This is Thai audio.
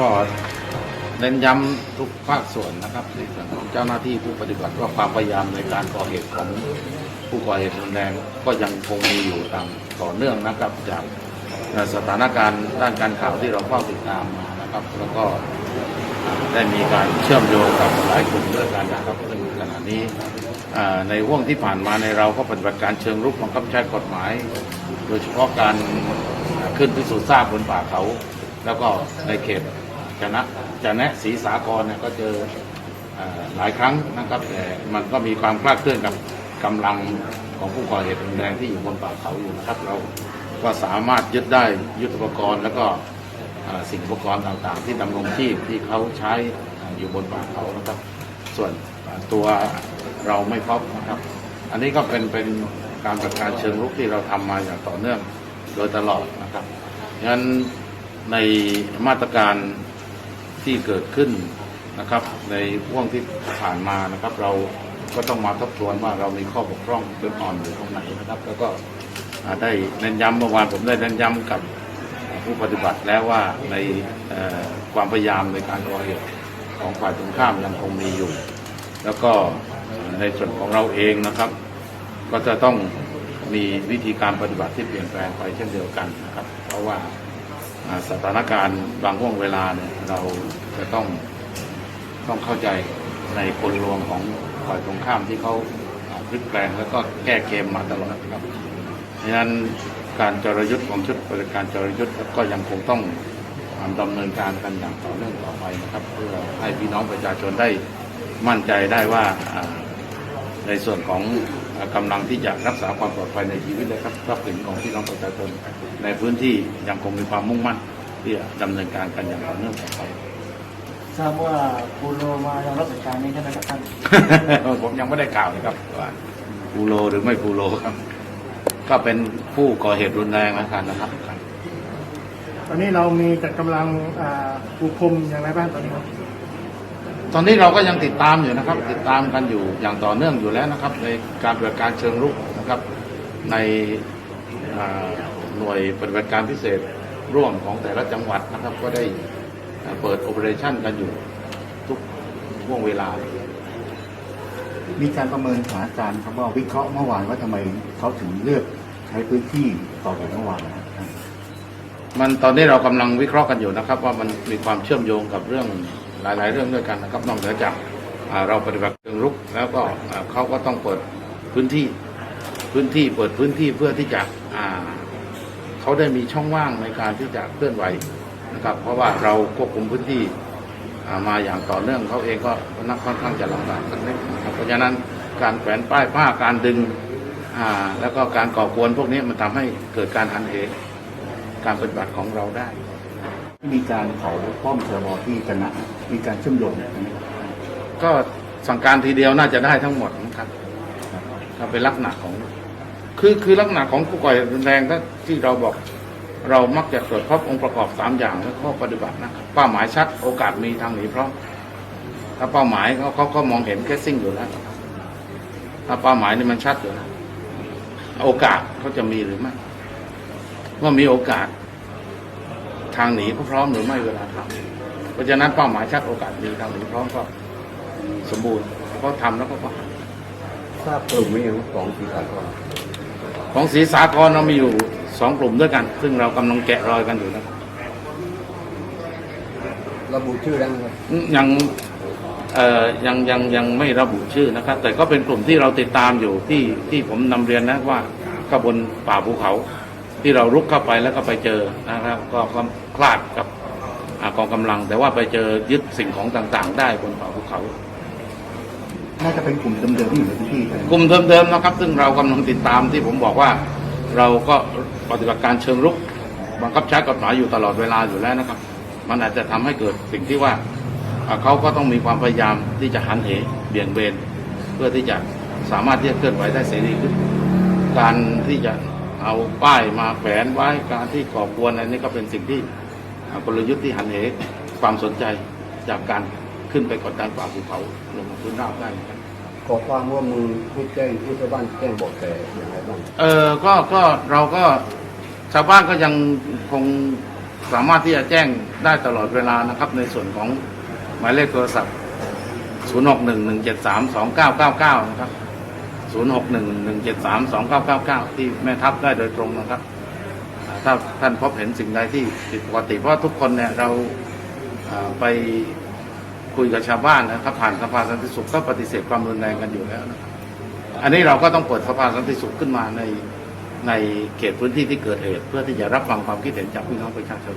ก็เน้นย้ำทุกภาคส่วนนะครับในส่วนของเจ้าหน้าที่ผู้ปฏิบัติว่าความพยายามในการก่อเหตุของผู้ก่อเหตุรุนแรงก็ยังคงมีอยู่ตามต่อเนื่องนะครับจากสถานการณ์ด้านการข่าวที่เราเฝ้าติดตามมานะครับ แล้วก็ได้มีการเชื่อมโยงกับหลายกลุ่มด้วยกันนะครับซึ่งขณะนี้ในห่วงที่ผ่านมาในเราก็ปฏิบัติการเชิงรุกบังคับใช้กฎหมาย โดยเฉพาะการขึ้นพิสูจน์ทราบบนป่าเขา แล้วก็ในเขต จะนะจะแนะศรีสากรเนี่ยก็เจอหลายครั้งนะครับแต่มันก็มีความคลาดเคลื่อนกับกำลังของผู้ก่อเหตุรุนแรงที่อยู่บนป่าเขาอยู่นะครับ เราก็สามารถยึดได้ยุทธปกรณ์ แล้วก็สิ่งอุปกรณ์ต่างๆ ที่ดำรงชีพที่เขาใช้อยู่บนป่าเขานะครับ ส่วนตัวเราไม่พบนะครับ อันนี้ก็เป็นเป็นการจัดการเชิงรุกที่เราทำมาอย่างต่อเนื่องโดยตลอดนะครับงั้นในมาตรการ ที่เกิดขึ้นนะครับในห่วงที่ผ่านมานะครับ เราก็ต้องมาทบทวนว่าเรามีข้อบกพร่องจุดอ่อนอยู่ตรงไหนนะครับ แล้วก็ได้เน้นย้ำเมื่อวานผมได้เน้นย้ำกับผู้ปฏิบัติแล้วว่าในความพยายามในการก่อเหตุของฝ่ายตรงข้ามยังคงมีอยู่ แล้วก็ในส่วนของเราเองนะครับ ก็จะต้องมีวิธีการปฏิบัติที่เปลี่ยนแปลงไปเช่นเดียวกันนะครับ เพราะว่า สถานการณ์บางห่วงเวลาเนี่ยเราจะต้องต้องเข้าใจในกลลวงของฝ่ายตรงข้ามที่เขาพลิกแปลงแล้วก็แก้เกมมาตลอดครับดังนั้นการจรยุทธ์ของชุดปฏิบัติการจรยุทธ์ก็ยังคงต้องดำเนินการกันอย่างต่อเนื่องต่อไปนะครับ เพื่อให้พี่น้องประชาชนได้มั่นใจได้ว่าในส่วนของ กำลังที่จะรักษาความปลอดภัยในชีวิตและทรัพย์สินของพี่น้องประชาชนในพื้นที่ยังคงมีความมุ่งมั่นที่จะดำเนินการกันอย่างต่อเนื่องต่อไปทราบว่าปูโรมายังรับราชการนี้ใช่ไหมครับท่านผมยังไม่ได้กล่าวนะครับว่ากูโลหรือไม่กูโลครับ ก็เป็นผู้ก่อเหตุรุนแรงแล้วกันนะครับตอนนี้เรามีจัดกำลังอ่าปูพรมอย่างไรบ้างตอนนี้ครับ ตอนนี้เราก็ยังติดตามอยู่นะครับ ติดตามกันอยู่อย่างต่อเนื่องอยู่แล้วนะครับ ในการปฏิบัติการเชิงรุกนะครับ ในหน่วยปฏิบัติการพิเศษร่วมของแต่ละจังหวัดนะครับ ก็ได้เปิดโอเปอเรชั่นกันอยู่ทุกช่วงเวลา มีการประเมินสถานการณ์ครับว่าวิเคราะห์เมื่อวานว่าทำไมเขาถึงเลือกใช้พื้นที่ต่อเหตุเมื่อวานนะครับมันตอนนี้เรากำลังวิเคราะห์กันอยู่นะครับ ว่ามันมีความเชื่อมโยงกับเรื่อง หลาย ๆ เรื่องด้วยกันนะครับนอกเหนือจากเราปฏิบัติเชิงรุกแล้วก็เขาก็ต้องเปิดพื้นที่พื้นที่เปิดพื้นที่เพื่อที่จะเขาได้มีช่องว่างในการที่จะเคลื่อนไหวนะครับ เพราะว่าเราควบคุมพื้นที่มาอย่างต่อเนื่องเขาเองก็นักค่อนข้างจะลำบากสักนิดนะครับเพราะฉะนั้นการแขวนป้ายผ้าการดึงแล้วก็การก่อกวนพวกนี้มันทำให้เกิดการหันเหการปฏิบัติของเราได้ มีการเผาป้อมชรบที่จะนะมีการเชื่อมโยงก็สั่งการทีเดียวน่าจะได้ทั้งหมดนะครับก็เป็นลักษณะของ คือคือลักษณะของผู้ก่อเหตุรุนแรงที่เราบอกเรามักจะตรวจพบองค์ประกอบสามอย่างและข้อปฏิบัตินะเป้าหมายชัดโอกาสมีทางหนีเพราะถ้าเป้าหมายเขาเขาเขามองเห็นแค่ซิ่งอยู่แล้วถ้าเป้าหมายนี่มันชัดอยู่แล้วโอกาสเขาจะมีหรือไม่เมื่อมีโอกาส ทางหนีเขาพร้อมหรือไม่เวลาทำเพราะฉะนั้นเป้าหมายชัดโอกาสมีทางหนีพร้อมก็สมบูรณ์เขาทำแล้วก็ประหารทราบกลุ่มไม่ยังสองสีขาก่อนของศรีสาครเรามีอยู่สองกลุ่มด้วยกัน ซึ่งเรากำลังแกะรอยกันอยู่นะครับระบุชื่อแล้วครับยังเอ่อยังยังยังไม่ระบุชื่อนะครับ แต่ก็เป็นกลุ่มที่เราติดตามอยู่ที่ที่ผมนำเรียนนะว่าก็บนป่าภูเขา ที่เรารุกเข้าไปแล้วก็ไปเจอนะครับ ก็ก็คลาดกับอากองกำลัง แต่ว่าไปเจอยึดสิ่งของต่างๆ ได้บนป่าภูเขาน่าจะเป็นกลุ่มเดิมๆที่อยู่ในพื้นที่ใช่ไหมกลุ่มเดิมๆนะครับ ซึ่งเรากำลังติดตามที่ผมบอกว่า เราก็ปฏิบัติการเชิงรุกบังคับใช้กฎหมายอยู่ตลอดเวลาอยู่แล้วนะครับ มันอาจจะทำให้เกิดสิ่งที่ว่าอ่าเขาก็ต้องมีความพยายามที่จะหันเหเบี่ยงเบน เพื่อที่จะสามารถที่จะเคลื่อนไหวได้เสรีขึ้นการที่จะ เอาป้ายมาแขวนไว้การที่ก่อกวนอะไรนี่ก็เป็นสิ่งที่อ่ากลยุทธ์ที่หันเหความสนใจจากการขึ้นไปกดดันป่าภูเขาลงมาพื้นราบได้นะครับขอความร่วมมือผู้แจ้งผู้ชาวบ้านแจ้งเบอกแสอย่างไรบ้างเออก็ก็เราก็ชาวบ้านก็ยังคงสามารถที่จะแจ้งได้ตลอดเวลานะครับ ในส่วนของหมายเลขโทรศัพท์ 0611732999 นะครับ 0611732999 ที่แม่ทัพได้โดยตรงนะครับถ้าท่านพบเห็นสิ่งใดที่ผิดปกติ เพราะทุกคนเนี่ยเราอ่าไปคุยกับชาวบ้านนะครับผ่านสภาสันติสุขก็ปฏิเสธความรุนแรงกันอยู่แล้วนะครับอันนี้เราก็ต้องเปิดสภาสันติสุขขึ้นมาในในเขตพื้นที่ที่เกิดเหตุ เพื่อที่จะรับฟังความคิดเห็นจากพี่น้องประชาชน